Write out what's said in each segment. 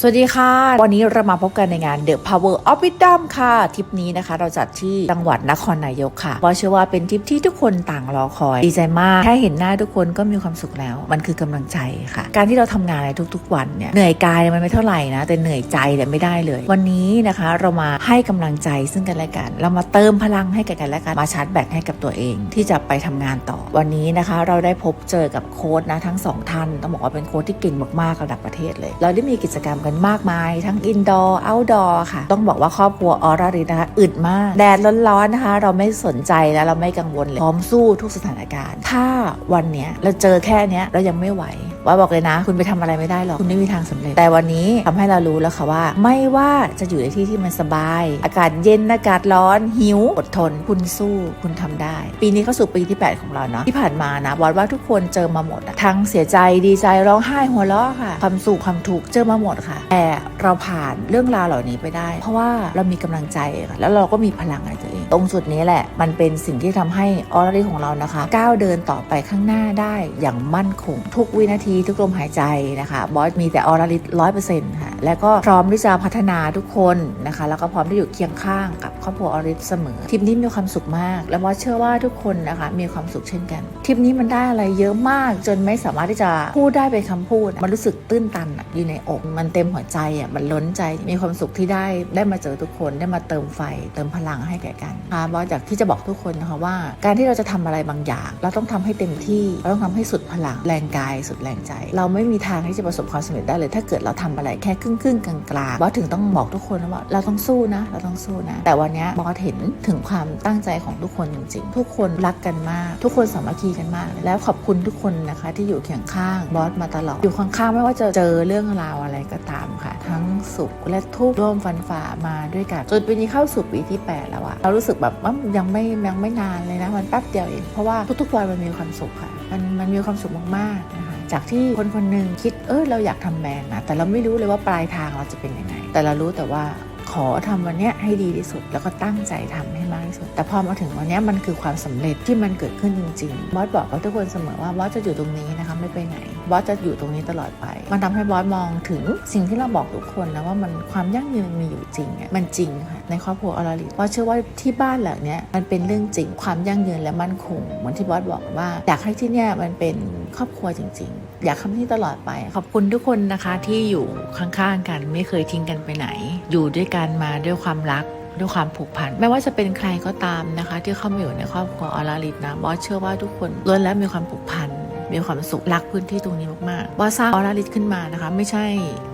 สวัสดีค่ะ วันนี้เรามาพบกันในงาน The Power of Wisdom ค่ะ ทริปนี้นะคะ เราจัดที่จังหวัดนครนายกค่ะเพราะเชื่อว่าเป็นทริปที่ทุกคนต่างรอคอย ดีใจมาก แค่เห็นหน้าทุกคนก็มีความสุขแล้ว มันคือกำลังใจค่ะ การที่เราทำงานในทุกๆ วันเนี่ย เหนื่อยกายมันไม่เท่าไหร่นะ แต่เหนื่อยใจเนี่ยไม่ได้เลย วันนี้นะคะเรามาให้กำลังใจซึ่งกันและกัน เรามาเติมพลังให้กันและกัน มาชาร์จแบตให้กับตัวเอง ที่จะไปทำงานต่อ วันนี้นะคะ เราได้พบเจอกับโค้ดนะทั้งสองท่าน ต้องบอกว่าเป็นโค้ดที่เก่งมากๆระดับประเทศเลย เราได้มีกิจกรรมกันมากมาย ทั้งอินดอร์เอาท์ดอร์ค่ะ ต้องบอกว่าครอบครัวออรารินะคะอึดมาก แดดร้อนๆนะคะ เราไม่สนใจและเราไม่กังวลเลยพร้อมสู้ทุกสถานการณ์ ถ้าวันเนี้ยเราเจอแค่เนี้ยเรายังไม่ไหวว่าบอกเลยนะ คุณไปทำอะไรไม่ได้หรอกคุณไม่มีทางสำเร็จ แต่วันนี้ทำให้เรารู้แล้วค่ะว่า ไม่ว่าจะอยู่ในที่ที่มันสบาย อากาศเย็นอากาศร้อนหิวอดทน คุณสู้คุณทำได้ ปีนี้เข้าสู่ปีที่ 8 ของเราเนาะที่ผ่านมานะบอสว่าทุกคนเจอมาหมดทั้งเสียใจดีใจร้องไห้หัวเราะค่ะ ความสุขความทุกข์เจอมาหมดค่ะแต่เราผ่านเรื่องราวเหล่านี้ไปได้ เพราะว่าเรามีกำลังใจค่ะแล้วเราก็มีพลังในตัวเอง ตรงจุดนี้แหละ มันเป็นสิ่งที่ทำให้ออร์รีของเรานะคะ ก้าวเดินต่อไปข้างหน้าได้อย่างมั่นคง ทุกวินาทีทุกลมหายใจนะคะบอสมีแต่ออร์รีร้อยเปอร์เซ็นต์ค่ะแล้วก็พร้อมที่จะพัฒนาทุกคนนะคะ แล้วก็พร้อมที่อยู่เคียงข้างกับ ครอบครัวออริสเสมอทริปนี้มีความสุขมาก และบอสเชื่อว่าทุกคนนะคะมีความสุขเช่นกันทริปนี้มันได้อะไรเยอะมาก จนไม่สามารถที่จะพูดได้เป็นคำพูด มันรู้สึกตื้นตันอะอยู่ในอกมันเต็มหัวใจอะมันล้นใจมีความสุขที่ได้ได้มาเจอทุกคนได้มาเติมไฟ เติมพลังให้แก่กันค่ะบอสอยากที่จะบอกทุกคนนะคะว่า การที่เราจะทำอะไรบางอย่าง เราต้องทำให้เต็มที่เราต้องทำให้สุดพลังแรงกายสุดแรงใจ เราไม่มีทางที่จะประสบความสำเร็จได้เลย ถ้าเกิดเราทำอะไรแค่ครึ่งครึ่งๆกลางกลางๆบอถึงต้องบอกทุกคนนะว่าเราต้องสู้นะ เราต้องสู้นะ แต่วันนี้บอสเห็นถึงความตั้งใจของทุกคนจริงๆ ทุกคนรักกันมาก ทุกคนสามัคคีกันมาก แล้วขอบคุณทุกคนนะคะที่อยู่เคียงข้างบอสมาตลอด อยู่ข้างๆไม่ว่าจะเจอเรื่องราวอะไรก็ตามค่ะ ทั้งสุขและทุกข์ร่วมฟันฝ่ามาด้วยกันจนปีนี้เข้าสู่ปีที่ 8 แล้วอะเรารู้สึกแบบว่ายังไม่ยังไม่นานเลยนะมันแป๊บเดียวเองเพราะว่าทุกๆวันมันมีความสุขค่ะมันมันมีความสุขมากๆนะคะจากที่คนคนหนึ่งคิดเออเราอยากทำแบรนด์นะแต่เราไม่รู้เลยว่าปลายทางเราจะเป็นยังไง แต่เรารู้แต่ว่า ขอทำวันนี้ให้ดีที่สุด แล้วก็ตั้งใจทำให้มากที่สุด แต่พอมาถึงวันนี้มันคือความสำเร็จที่มันเกิดขึ้นจริงๆบอสบอกกับทุกคนเสมอว่าบอสจะอยู่ตรงนี้นะคะไม่ไปไหนบอสจะอยู่ตรงนี้ตลอดไป มันทำให้บอสมองถึงสิ่งที่เราบอกทุกคนนะว่ามันความยั่งยืนมันมีอยู่จริงอะมันจริงค่ะในครอบครัวอลาลิบอสเชื่อว่าที่บ้านหลังนี้มันเป็นเรื่องจริงความยั่งยืนและมั่นคงเหมือนที่บอสบอกว่าอยากให้ที่เนี่ยมันเป็นครอบครัวจริง ๆ อยากทำที่ตลอดไป ขอบคุณทุกคนนะคะที่อยู่ข้างๆกันไม่เคยทิ้งกันไปไหน อยู่ด้วยกันมาด้วยความรักด้วยความผูกพันไม่ว่าจะเป็นใครก็ตามนะคะ ที่เข้ามาอยู่ในครอบครัวออลาลิตนะบอสเชื่อว่าทุกคนล้วนแล้วมีความผูกพันมีความสุขรักพื้นที่ตรงนี้มากๆบอสสร้างออลาลิตขึ้นมานะคะ ไม่ใช่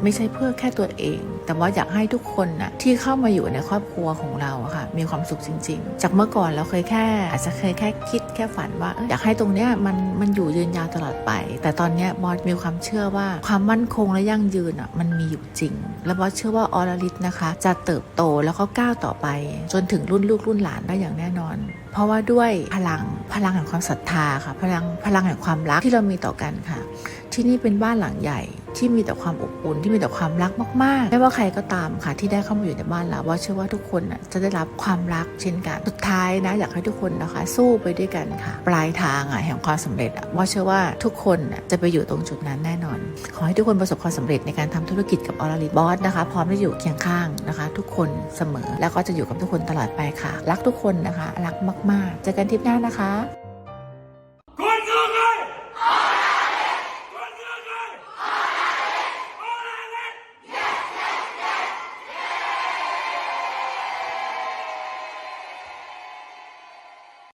ไม่ใช่เพื่อแค่ตัวเองแต่ว่าอยากให้ทุกคนนะที่เข้ามาอยู่ในครอบครัวของเราอะค่ะ มีความสุขจริง ๆ จากเมื่อก่อนเราเคยแค่ อาจจะเคยแค่คิดแค่ฝันว่าอยากให้ตรงเนี้ยมันมันอยู่ยืนยาวตลอดไป แต่ตอนเนี้ยบอสมีความเชื่อว่าความมั่นคงและยั่งยืนอะมันมีอยู่จริง และบอสเชื่อว่าออลาลิตนะคะ จะเติบโตแล้วก็ก้าวต่อไป จนถึงรุ่นลูกรุ่นหลานได้อย่างแน่นอน เพราะว่าด้วยพลังพลังแห่งความศรัทธาค่ะ พลังพลังแห่งความรักที่เรามีต่อกันค่ะ ที่นี่เป็นบ้านหลังใหญ่ ที่มีแต่ความอบอุ่นที่มีแต่ความรักมากๆ ไม่ว่าใครก็ตามค่ะที่ได้เข้ามาอยู่ในบ้านเราว่าเชื่อว่าทุกคนน่ะจะได้รับความรักเช่นกันสุดท้ายนะอยากให้ทุกคนนะคะ สู้ไปด้วยกันค่ะ ปลายทางอะแห่งความสำเร็จอะว่าเชื่อว่าทุกคนน่ะจะไปอยู่ตรงจุดนั้นแน่นอน ขอให้ทุกคนประสบความสำเร็จในการทำธุรกิจกับออร์ลิบอสนะคะพร้อมที่จะอยู่เคียงข้างนะคะ ทุกคนเสมอแล้วก็จะอยู่กับทุกคนตลอดไปค่ะ รักทุกคนนะคะ รักมาก ๆ เจอกันทิปหน้านะคะ